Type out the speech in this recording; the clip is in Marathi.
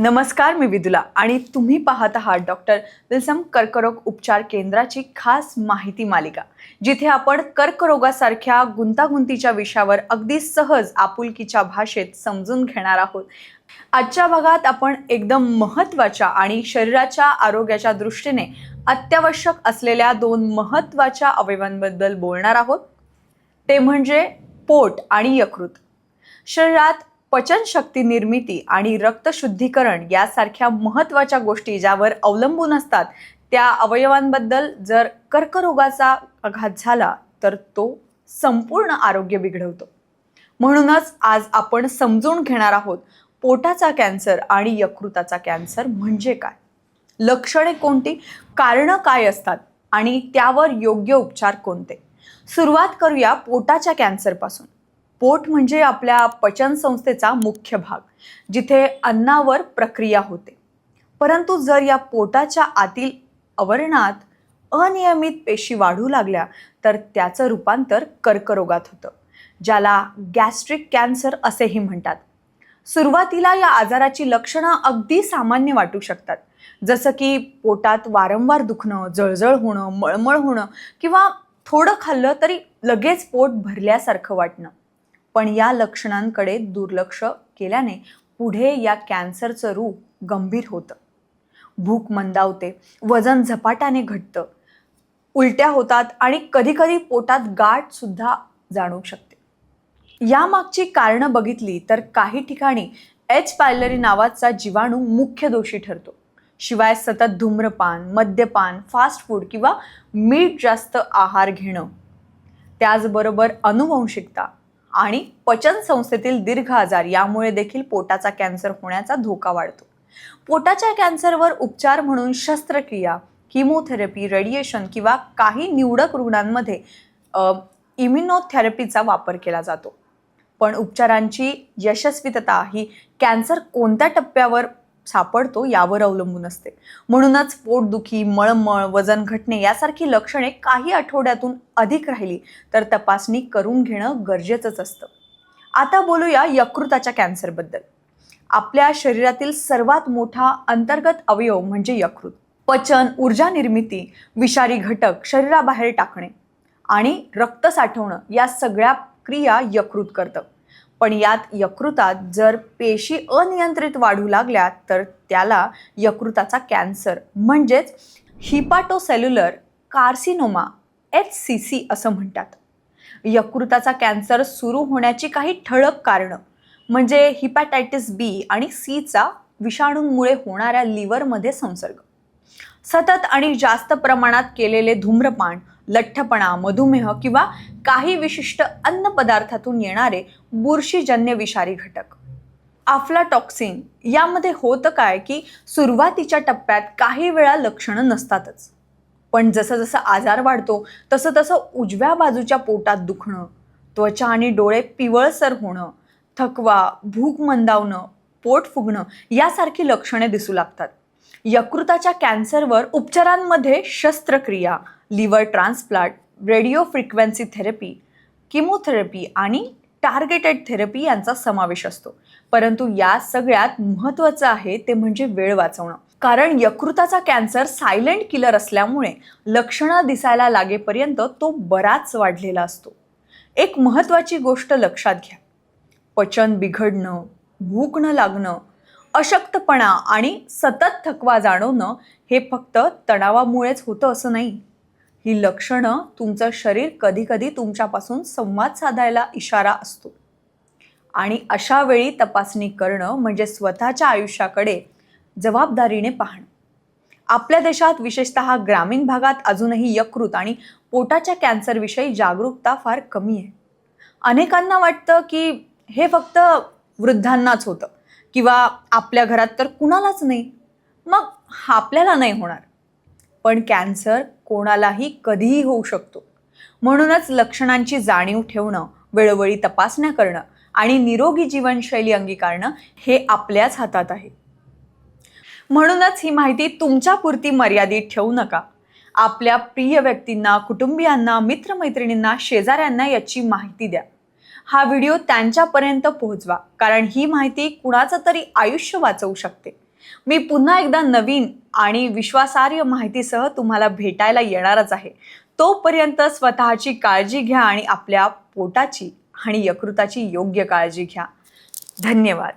नमस्कार मी विदुला आणि तुम्ही पाहत आहात डॉक्टर विल्सम कर्करोग उपचार केंद्राची खास माहिती मालिका जिथे आपण कर्करोगासारख्या गुंतागुंतीच्या विषयावर अगदी सहज आपुलकीच्या भाषेत समजून घेणार आहोत. आजच्या भागात आपण एकदम महत्त्वाच्या आणि शरीराच्या आरोग्याच्या दृष्टीने अत्यावश्यक असलेल्या दोन महत्त्वाच्या अवयवांबद्दल बोलणार आहोत. ते म्हणजे पोट आणि यकृत. शरीरात पचनशक्ती निर्मिती आणि रक्तशुद्धीकरण यासारख्या महत्त्वाच्या गोष्टी ज्यावर अवलंबून असतात त्या अवयवांबद्दल जर कर्करोगाचा आघात झाला तर तो संपूर्ण आरोग्य बिघडवतो. म्हणूनच आज आपण समजून घेणार आहोत पोटाचा कॅन्सर आणि यकृताचा कॅन्सर म्हणजे काय? लक्षणे कोणती? कारणं काय असतात? आणि त्यावर योग्य उपचार कोणते? सुरुवात करूया पोटाच्या कॅन्सरपासून. पोट म्हणजे आपल्या पचन संस्थेचा मुख्य भाग जिथे अन्नावर प्रक्रिया होते. परंतु जर या पोटाच्या आतील आवरणात अनियमित पेशी वाढू लागल्या तर त्याचं रूपांतर कर्करोगात होतं ज्याला गॅस्ट्रिक कॅन्सर असेही म्हणतात. सुरुवातीला या आजाराची लक्षणं अगदी सामान्य वाटू शकतात जसं की पोटात वारंवार दुखणं जळजळ होणं मळमळ होणं किंवा थोडं खाल्लं तरी लगेच पोट भरल्यासारखं वाटणं. पण या लक्षणांकडे दुर्लक्ष केल्याने पुढे या कॅन्सरचं रूप गंभीर होतं. भूक मंदावते वजन झपाट्याने घटतं उलट्या होतात आणि कधीकधी पोटात गाठसुद्धा जाणवू शकते. यामागची कारणं बघितली तर काही ठिकाणी एच पायलरी नावाचा जीवाणू मुख्य दोषी ठरतो. शिवाय सतत धूम्रपान मद्यपान फास्ट फूड किंवा मीठ जास्त आहार घेणं. त्याचबरोबर अनुवंशिकता आणि पचन संस्थेतील दीर्घ आजार यामुळे देखील पोटाचा कॅन्सर होण्याचा धोका वाढतो. पोटाच्या कॅन्सरवर उपचार म्हणून शस्त्रक्रिया किमोथेरपी रेडिएशन किंवा काही निवडक रुग्णांमध्ये इम्युनोथेरपीचा वापर केला जातो. पण उपचारांची यशस्वीतता ही कॅन्सर कोणत्या टप्प्यावर सापडतो यावर अवलंबून असते. म्हणूनच पोटदुखी मळमळ वजन घटणे यासारखी लक्षणे काही आठवड्यातून अधिक राहिली तर तपासणी करून घेणं गरजेचंच असतं. आता बोलूया यकृताच्या कॅन्सरबद्दल आपल्या शरीरातील सर्वात मोठा अंतर्गत अवयव म्हणजे यकृत. पचन ऊर्जा निर्मिती विषारी घटक शरीराबाहेर टाकणे आणि रक्त साठवणं या सगळ्या क्रिया यकृत करतं. पण यात यकृतात जर पेशी अनियंत्रित वाढू लागल्या तर त्याला यकृताचा कॅन्सर. म्हणजेच hepatocellular carcinoma H C C असं म्हणतात. यकृताचा कॅन्सर सुरू होण्याची काही ठळक कारणं म्हणजे हिपॅटायटिस बी आणि सीचा विषाणूंमुळे होणाऱ्या लिव्हरमध्ये संसर्ग. सतत आणि जास्त प्रमाणात केलेले धूम्रपान लठ्ठपणा मधुमेह किंवा काही विशिष्ट अन्न पदार्थातून येणारे बुरशीजन्य विषारी घटक. आफ्लाटॉक्सिन यामध्ये होतं काय की सुरुवातीच्या टप्प्यात काही वेळा लक्षणं नसतातच. पण जसं जसं आजार वाढतो तसं तसं उजव्या बाजूच्या पोटात दुखणं त्वचा आणि डोळे पिवळसर होणं थकवा भूक मंदावणं पोट फुगणं यासारखी लक्षणे दिसू लागतात. यकृताच्या कॅन्सरवर उपचारांमध्ये शस्त्रक्रिया liver transplant radio frequency therapy chemotherapy आणि टार्गेटेड थेरपी यांचा समावेश असतो. परंतु या सगळ्यात महत्त्वाचं आहे ते म्हणजे वेळ वाचवणं. कारण यकृताचा कॅन्सर सायलेंट किलर असल्यामुळे लक्षणं दिसायला लागेपर्यंत तो बराच वाढलेला असतो. एक महत्त्वाची गोष्ट लक्षात घ्या. पचन बिघडणं भूक न लागणं अशक्तपणा आणि सतत थकवा जाणवणं हे फक्त तणावामुळेच होतं असं नाही. ही लक्षणं तुमचं शरीर कधीकधी तुमच्यापासून संवाद साधायला इशारा असतो. आणि अशा वेळी तपासणी करणं म्हणजे स्वतःच्या आयुष्याकडे जबाबदारीने पाहणं. आपल्या देशात विशेषतः ग्रामीण भागात अजूनही यकृत आणि पोटाच्या कॅन्सरविषयी जागरूकता फार कमी आहे. अनेकांना वाटतं की हे फक्त वृद्धांनाच होतं. किंवा आपल्या घरात तर कुणालाच नाही. मग आपल्याला नाही होणार. पण कॅन्सर कोणालाही कधीही होऊ शकतो. म्हणूनच लक्षणांची जाणीव ठेवणं वेळोवेळी तपासण्या करणं आणि निरोगी जीवनशैली अंगीकारणं हे आपल्याच हातात आहे. म्हणूनच ही माहिती तुमच्यापुरती मर्यादित ठेवू नका. आपल्या प्रिय व्यक्तींना कुटुंबियांना मित्रमैत्रिणींना शेजाऱ्यांना याची माहिती द्या. हा व्हिडिओ त्यांच्यापर्यंत पोहोचवा. कारण ही माहिती कुणाचं तरी आयुष्य वाचवू शकते. मी पुन्हा एकदा नवीन आणि विश्वासार्ह माहितीसह तुम्हाला भेटायला येणारच आहे. तोपर्यंत स्वतःची काळजी घ्या आणि आपल्या पोटाची आणि यकृताची योग्य काळजी घ्या. धन्यवाद.